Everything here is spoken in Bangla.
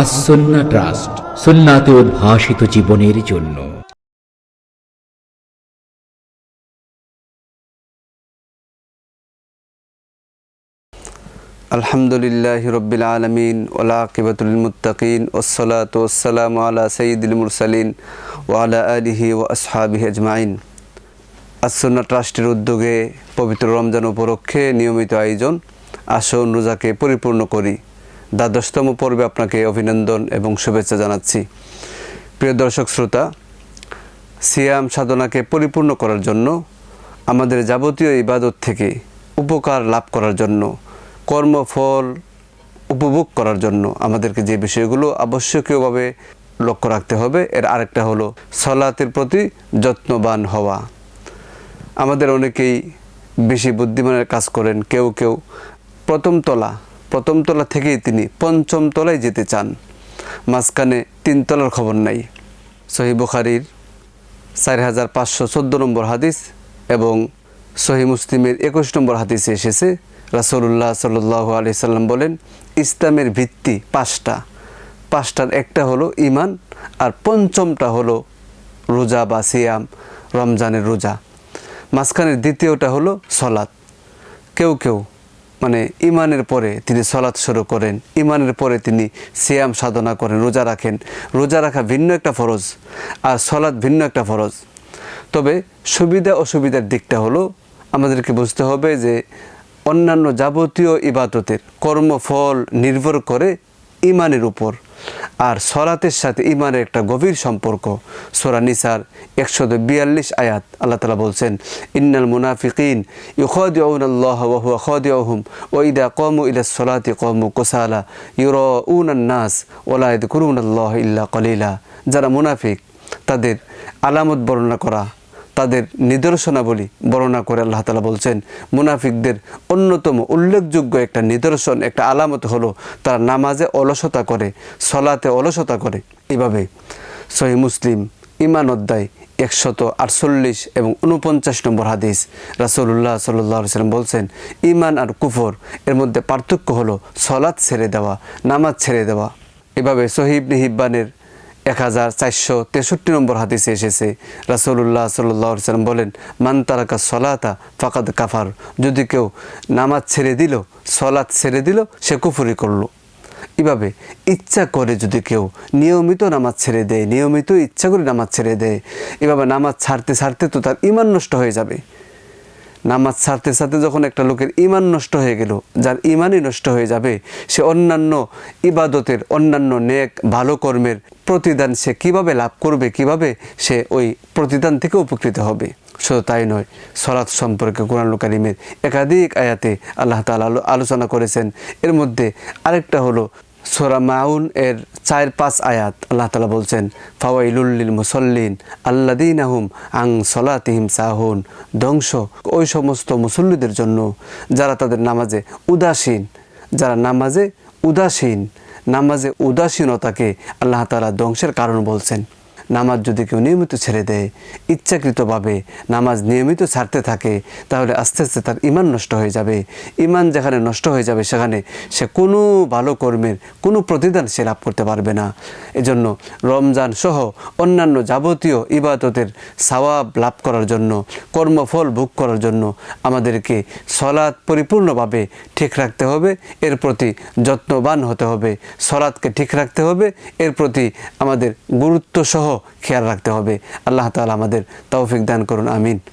আসন্না ট্রাস্ট, সুন্নাতে উদ্ভাসিত জীবনের জন্য। আলহামদুলিল্লাহ রব্বিল আলমিন ওলাকিবতুল মুতাকিন ওসলাত ওসালাম আলা সঈদুল মুরসালিন ওয়ালা আলিহি ও আসহাবিহি আজমাইন। আসন্না ট্রাস্টের উদ্যোগে পবিত্র রমজান উপলক্ষে নিয়মিত আয়োজন আসন রোজাকে পরিপূর্ণ করি। দ্বাদশতম পর্বে আপনাকে অভিনন্দন এবং শুভেচ্ছা জানাচ্ছি। প্রিয় দর্শক শ্রোতা, সিয়াম সাধনাকে পরিপূর্ণ করার জন্য, আমাদের যাবতীয় ইবাদত থেকে উপকার লাভ করার জন্য, কর্মফল উপভোগ করার জন্য আমাদেরকে যে বিষয়গুলো আবশ্যকীয়ভাবে লক্ষ্য রাখতে হবে, এর আরেকটা হলো সলাতের প্রতি যত্নবান হওয়া। আমাদের অনেকেই বেশি বুদ্ধিমানের কাজ করেন, কেউ কেউ প্রথম তলা প্রথম তলা থেকেই তিনি পঞ্চম তলায় যেতে চান। মাঝখানে তিন তলার খবর নাই। সহি বুখারির চার হাজার পাঁচশো চোদ্দ নম্বর হাদিস এবং সহি মুসলিমের একুশ নম্বর হাদিসে এসেছে, রাসলুল্লাহ সাল্লাহ আলি সাল্লাম বলেন, ইসলামের ভিত্তি পাঁচটা। পাঁচটার একটা হলো ইমান আর পঞ্চমটা হলো রোজা বা সিয়াম, রমজানের রোজা। মাঝখানের দ্বিতীয়টা হলো সলাৎ। কেউ কেউ মানে ইমানের পরে তিনি সলাৎ শুরু করেন ইমানের পরে তিনি সিয়াম সাধনা করেন, রোজা রাখেন। রোজা রাখা ভিন্ন একটা ফরজ আর সলাৎ ভিন্ন একটা ফরজ। তবে সুবিধা অসুবিধার দিকটা হলো, আমাদেরকে বুঝতে হবে যে অন্যান্য যাবতীয় ইবাদতের কর্মফল নির্ভর করে ইমানের উপর। আর সলাতের সাথে ইমানের একটা গভীর সম্পর্ক, সোরা নিসার একশো বিয়াল্লিশ আয়াত, আল্লাহ তালা বলছেন, ইন্নাল মুনাফিকিন ইউখাদিউন আল্লাহ ওয়াহুয়া খাদিউহুম ওইদা কমু ইলা সলাতি কমু কোসালা ইউরাউন নাস ওলা ইয়াদকুরুন আল্লাহ ইল্লা কলিলা। যারা মুনাফিক, তাদের আলামত বর্ণনা করা তাদের নিদর্শনাবলী বর্ণনা করে আল্লাহ তালা বলছেন, মুনাফিকদের অন্যতম উল্লেখযোগ্য একটা নিদর্শন, একটা আলামত হলো তারা নামাজে অলসতা করে, সলাতে অলসতা করে। এভাবে সহি মুসলিম ইমান অধ্যায় একশত আটচল্লিশ এবং উনপঞ্চাশ নম্বর হাদিস রাসুল্লাহ সাল্লাহ সাল্লাম বলছেন ইমান আর কুফর এর মধ্যে পার্থক্য হলো সলাৎ ছেড়ে দেওয়া, নামাজ ছেড়ে দেওয়া। এভাবে সহিব হিব্বানের এক হাজার চারশো তেষট্টি নম্বর হাদিসে এসেছে। রাসুল্লাহ সাল্লাহ সাল্লাম বলেন, মান তারাকা সলাতা ফাকাদ কাফার। যদি কেউ নামাজ ছেড়ে দিল, সলাৎ ছেড়ে দিল, সে কুফুরি করল। এভাবে ইচ্ছা করে যদি কেউ নিয়মিত নামাজ ছেড়ে দেয়, নিয়মিত ইচ্ছা করে নামাজ ছেড়ে দেয়, এভাবে নামাজ ছাড়তে ছাড়তে তো তার ইমান নষ্ট হয়ে যাবে। নামাজ ছাড়তে ছাড়তে যখন একটা লোকের ইমান নষ্ট হয়ে গেল, যার ইমানই নষ্ট হয়ে যাবে, সে অন্যান্য ইবাদতের, অন্যান্য নেক, ভালো কর্মের প্রতিদান সে কীভাবে লাভ করবে, কীভাবে সে ওই প্রতিদান থেকে উপকৃত হবে? শুধু তাই নয়, সলাৎ সম্পর্কে কোরআন কারিমের একাধিক আয়াতে আল্লাহ তালা আলোচনা করেছেন। এর মধ্যে আরেকটা হলো সোরা মাউন এর চার পাঁচ আয়াত। আল্লাহ তালা বলছেন ফাওয়াইলুল্লিল মুসল্লিন আল্লাদিন আহুম আং সলাতিহিম সাহুন। ধ্বংস ওই সমস্ত মুসল্লিদের জন্য যারা তাদের নামাজে উদাসীন, যারা নামাজে উদাসীন নামাজে উদাসীনতাকে আল্লাহ তালা ধ্বংসের কারণ বলছেন। নামাজ যদি কেউ নিয়মিত ছেড়ে দেয়, ইচ্ছাকৃতভাবে নামাজ নিয়মিত ছাড়তে থাকে, তাহলে আস্তে আস্তে তার ইমান নষ্ট হয়ে যাবে। ইমান যেখানে নষ্ট হয়ে যাবে, সেখানে সে কোনো ভালো কর্মের, কোনো প্রতিদান সে লাভ করতে পারবে না। এজন্য রমজান সহ অন্যান্য যাবতীয় ইবাদতের সওয়াব লাভ করার জন্য, কর্মফল ভোগ করার জন্য আমাদেরকে সলাৎ পরিপূর্ণভাবে ঠিক রাখতে হবে। এর প্রতি যত্নবান হতে হবে। সলাৎকে ঠিক রাখতে হবে। এর প্রতি আমাদের গুরুত্ব সহ খেয়াল রাখতে হবে। আল্লাহ তালা আমাদের তৌফিক দান করুন আমিন।